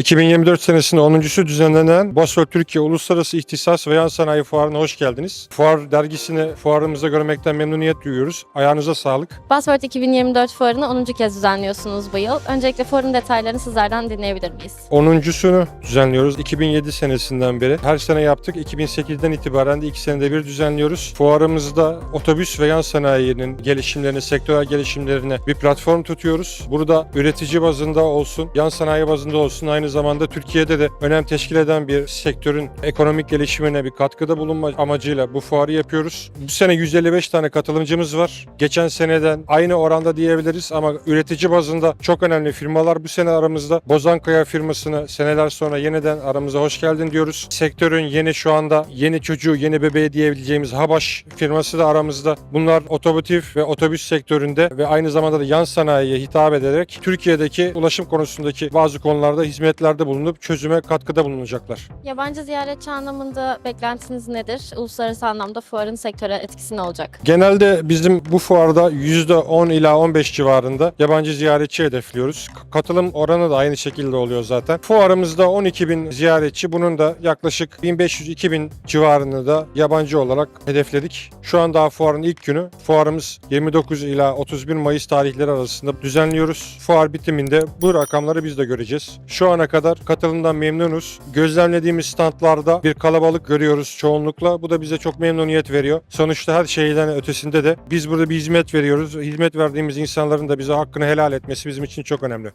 2024 senesinde 10.sü düzenlenen Bosfor Türkiye Uluslararası İhtisas ve Yan Sanayi Fuarı'na hoş geldiniz. Fuar dergisini fuarımızda görmekten memnuniyet duyuyoruz. Ayağınıza sağlık. Buzzword 2024 fuarını 10. kez düzenliyorsunuz bu yıl. Öncelikle fuarın detaylarını sizlerden dinleyebilir miyiz? 10.sünü düzenliyoruz. 2007 senesinden beri. Her sene yaptık. 2008'den itibaren de 2 senede bir düzenliyoruz. Fuarımızda otobüs ve yan sanayinin gelişimlerini, sektörel gelişimlerine bir platform tutuyoruz. Burada üretici bazında olsun, yan sanayi bazında olsun aynı zamanda Türkiye'de de önem teşkil eden bir sektörün ekonomik gelişimine bir katkıda bulunma amacıyla bu fuarı yapıyoruz. Bu sene 155 tane katılımcımız var. Geçen seneden aynı oranda diyebiliriz ama üretici bazında çok önemli firmalar bu sene aramızda. Bozankaya firmasını seneler sonra yeniden aramıza hoş geldin diyoruz. Sektörün yeni şu anda yeni çocuğu, yeni bebeği diyebileceğimiz Habaş firması da aramızda. Bunlar otomotiv ve otobüs sektöründe ve aynı zamanda da yan sanayiye hitap ederek Türkiye'deki ulaşım konusundaki bazı konularda hizmetlerde bulunup çözüme katkıda bulunacaklar. Yabancı ziyaretçi anlamında beklentiniz nedir? Uluslararası anlamda fuarın sektöre etkisi ne olacak? Genelde bizim bu fuarda %10 ila 15 civarında yabancı ziyaretçi hedefliyoruz. Katılım oranı da aynı şekilde oluyor zaten. Fuarımızda 12 bin ziyaretçi, bunun da yaklaşık 1500-2000 civarını da yabancı olarak hedefledik. Şu an daha fuarın ilk günü. Fuarımız 29 ila 31 Mayıs tarihleri arasında düzenliyoruz. Fuar bitiminde bu rakamları biz de göreceğiz. Şu ana kadar katılımdan memnunuz. Gözlemlediğimiz standlarda bir kalabalık görüyoruz çoğunlukla. Bu da bize çok memnuniyet veriyor. Sonuçta her şeyden ötesinde de biz burada bir hizmet veriyoruz. Hizmet verdiğimiz insanların da bize hakkını helal etmesi bizim için çok önemli.